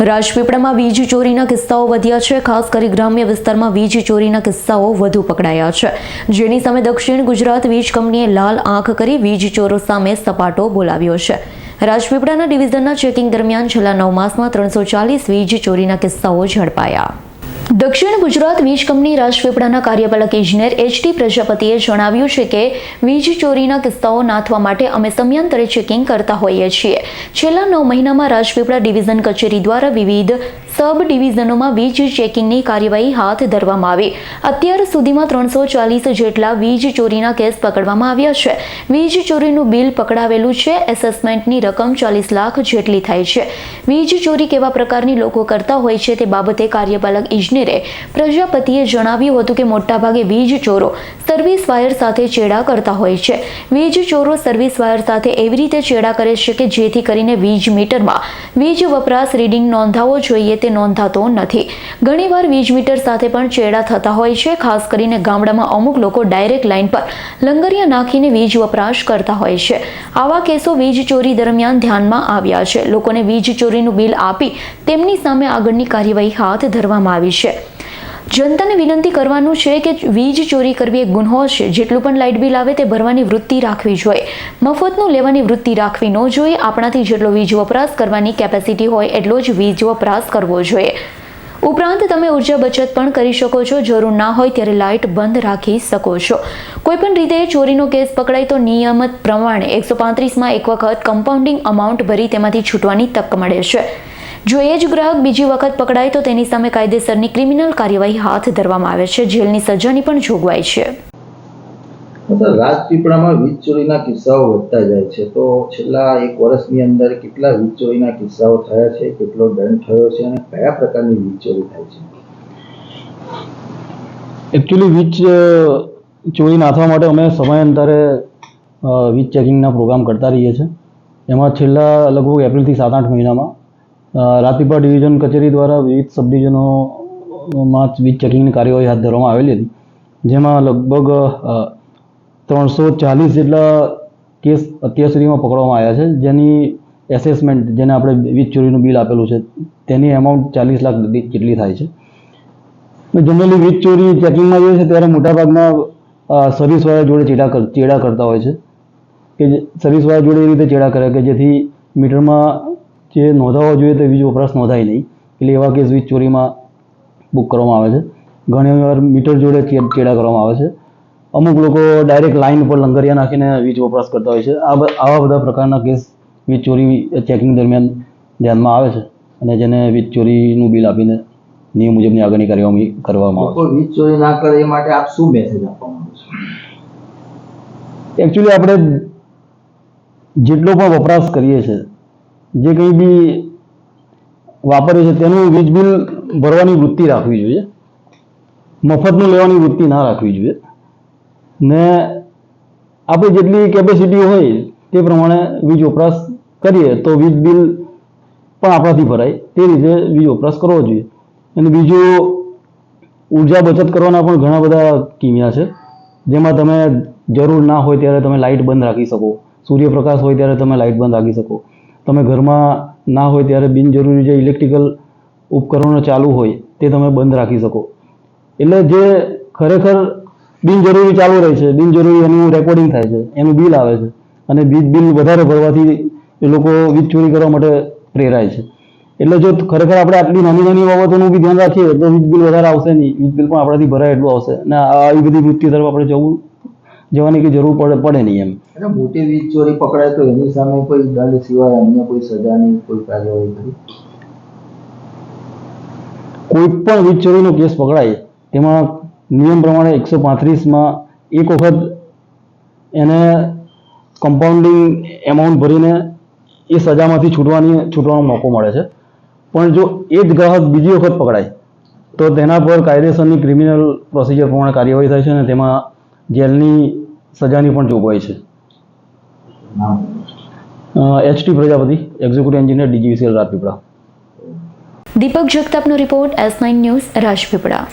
રાજપીપળામાં વીજ ચોરીના કિસ્સાઓ વધ્યા છે. ખાસ કરી ગ્રામ્ય વિસ્તારમાં વીજ ચોરીના કિસ્સાઓ વધુ પકડાયા છે. જેની સામે દક્ષિણ ગુજરાત વીજ કંપનીએ લાલ આંખ કરી વીજ ચોરો સામે સપાટો બોલાવ્યો છે. રાજપીપળાના ડિવિઝનના ચેકિંગ દરમિયાન છેલ્લા નવ માસમાં ત્રણસો ચાલીસ વીજ ચોરીના કિસ્સાઓ ઝડપાયા. દક્ષિણ ગુજરાત વીજ કંપની રાજપીપળાના કાર્યપાલક ઇજનેર એચટી પ્રજાપતિએ જણાવ્યું છે કે વીજ ચોરીના કિસ્સાઓ નાથવા માટે અમે સમયાંતરે ચેકિંગ કરતા હોઈએ છીએ. છેલ્લા નવ મહિનામાં રાજપીપળા ડિવિઝન કચેરી દ્વારા વિવિધ સબ ડિવિઝનોમાં વીજ ચેકિંગની કાર્યવાહી હાથ ધરવામાં આવી. અત્યાર સુધીમાં ત્રણસો ચાલીસ જેટલા વીજ ચોરીના કેસ પકડવામાં આવ્યા છે. વીજ ચોરીનું બિલ પકડાવેલું છે. એસેસમેન્ટની રકમ ચાલીસ લાખ જેટલી થાય છે. વીજ ચોરી કેવા પ્રકારની લોકો કરતા હોય છે તે બાબતે કાર્યપાલક ઇજનેરે પ્રજાપતિએ જણાવ્યું હતું કે મોટાભાગે વીજ ચોરો સર્વિસ વાયર સાથે ચેડા કરતા હોય છે. વીજ ચોરો સર્વિસ વાયર સાથે એવી રીતે ચેડા કરે છે કે જેથી કરીને વીજ મીટરમાં વીજ વપરાશ રીડિંગ નોંધાવો જોઈએ તે નોંધાતો નથી. ઘણીવાર વીજ મીટર સાથે પણ ચેડા થતા હોય છે. ખાસ કરીને ગામડામાં અમુક લોકો ડાયરેક્ટ લાઇન પર લંગરિયા નાખીને વીજ વપરાશ કરતા હોય છે. આવા કેસો વીજ ચોરી દરમિયાન ધ્યાનમાં આવ્યા છે. લોકોને વીજ ચોરીનું બિલ આપી તેમની સામે આગળની કાર્યવાહી હાથ ધરવામાં આવી છે. જનતાને વિનંતી કરવાનું છે કે વીજ ચોરી કરવી એક ગુન્હો છે જેટલું પણ લાઇટ બિલ આવે તે ભરવાની વૃત્તિ રાખવી જોઈએ. મફતનું લેવાની વૃત્તિ રાખવી ન જોઈએ. આપણાથી જેટલો વીજ વપરાશ કરવાની કેપેસિટી હોય, એટલો જ વીજ વપરાશ કરવો જોઈએ. ઉપરાંત તમે ઊર્જા બચત પણ કરી શકો છો. જરૂર ના હોય ત્યારે લાઇટ બંધ રાખી શકો છો. કોઈપણ રીતે ચોરીનો કેસ પકડાય તો નિયમિત પ્રમાણે એકસો પાંત્રીસમાં એક વખત કમ્પાઉન્ડિંગ અમાઉન્ટ ભરી તેમાંથી છૂટવાની તક મળે છે. જો એ જ ગ્રાહક બીજી વખત પકડાય તો તેની સામે કાયદેસરની ક્રિમિનલ કાર્યવાહી હાથ ધરવામાં આવે છે. જેલની સજાની પણ જોગવાઈ છે. રાજપીપળામાં વીજ ચોરીના કિસ્સાઓ વધતા જાય છે. તો છેલ્લા એક વર્ષની અંદર કેટલા વીજ ચોરીના કિસ્સાઓ થયા છે? કેટલો દંડ થયો છે? અને કયા પ્રકારની વીજ ચોરી થાય છે? એકચ્યુઅલી વીજ ચોરી નાથવા માટે અમે સમયાંતરે વીજ ચેકિંગના પ્રોગ્રામ કરતા રહીએ છીએ. એમાં છેલ્લા લગભગ એપ્રિલથી સાત આઠ મહિનામાં અ, ડિવિઝન કચેરી દ્વારા વિવિધ સબ ડિવિઝનોમાં વીજ ચેકિંગની કાર્યવાહી હાથ ધરવામાં આવેલી હતી. જેમાં લગભગ ત્રણસો ચાલીસ જેટલા કેસ અત્યાર સુધીમાં પકડવામાં આવ્યા છે. જેની એસેસમેન્ટ જેને આપણે વીજ ચોરીનું બિલ આપેલું છે તેની એમાઉન્ટ ચાલીસ લાખ જેટલી થાય છે. જનરલી વીજ ચોરી ચેકિંગમાં જોઈએ છે ત્યારે મોટાભાગના સર્વિસવાળા જોડે ચેડા ચેડા કરતા હોય છે. કે જે સર્વિસ જોડે એ રીતે ચેડા કરે કે જેથી મીટરમાં જે નોંધાવવા જોઈએ તે વીજ વપરાશ નોંધાય નહીં. એટલે એવા કેસ વીજ ચોરીમાં બુક કરવામાં આવે છે. ઘણી વાર મીટર જોડે ચેડા કરવામાં આવે છે. અમુક લોકો ડાયરેક્ટ લાઇન ઉપર લંગરિયા નાખીને વીજ વપરાશ કરતા હોય છે. આ આવા બધા પ્રકારના કેસ વીજ ચોરી ચેકિંગ દરમિયાન ધ્યાનમાં આવે છે અને જેને વીજ ચોરીનું બિલ આપીને નિયમ મુજબની આગળની કાર્યવાહી કરવામાં આવે વીજ ચોરી ના કરે એ માટે આપ શું મેસેજ આપવા માંગો છો? એકચ્યુઅલી આપણે જેટલો પણ વપરાશ કરીએ છીએ જે કંઈ બી વાપરે છે તેનું વીજ બિલ ભરવાની વૃત્તિ રાખવી જોઈએ. મફતનું લેવાની વૃત્તિ ના રાખવી જોઈએ. ને આપણી જેટલી કેપેસિટી હોય તે પ્રમાણે વીજ વપરાશ કરીએ તો વીજ બિલ પણ આપણાથી ભરાય. તે રીતે વીજ વપરાશ કરવો જોઈએ. અને બીજું, ઊર્જા બચત કરવાના પણ ઘણા બધા કિમિયા છે. જેમાં તમે જરૂર ના હોય ત્યારે તમે લાઇટ બંધ રાખી શકો. સૂર્યપ્રકાશ હોય ત્યારે તમે લાઇટ બંધ રાખી શકો. તમે ઘરમાં ના હોય ત્યારે બિનજરૂરી જે ઇલેક્ટ્રિકલ ઉપકરણો ચાલુ હોય તે તમે બંધ રાખી શકો. એટલે જે ખરેખર બિનજરૂરી ચાલુ રહે છે, બિનજરૂરી એનું રેકોર્ડિંગ થાય છે, એનું બિલ આવે છે અને વીજ બિલ વધારે ભરવાથી એ લોકો વીજ ચોરી કરવા માટે પ્રેરાય છે. એટલે જો ખરેખર આપણે આટલી નાની નાની બાબતોનું બી ધ્યાન રાખીએ તો વીજ બિલ વધારે આવશે નહીં, વીજ બિલ પણ આપણાથી ભરાય એટલું આવશે અને આવી બધી મૃત્યુ તરફ આપણે જવું જવાની કે જરૂર પડે પડે નહીં એમ. એટલે મોટી વીજ ચોરી પકડાય તો એની સામે કોઈ દંડ સિવાય અન્ય કોઈ સજાની કોઈ કાર્યવાહી કરી કોઈ પણ વીજ ચોરીનો કેસ પકડાય તેમાં નિયમ પ્રમાણે એકસો પાંત્રીસમાં એક વખત એને કમ્પાઉન્ડિંગ એમાઉન્ટ ભરીને એ સજામાંથી છૂટવાની છૂટવાનો મોકો મળે છે. પણ જો એ જ ગ્રાહક બીજી વખત પકડાય તો તેના પર કાયદેસરની ક્રિમિનલ પ્રોસિજર પ્રમાણે કાર્યવાહી થાય છે અને તેમાં જેલની સજાની પણ જોગવાઈ છે. HT Prajapati executive engineer DGVCL Rajpipla. Deepak જગતાપનો report S nine news Rajpipla.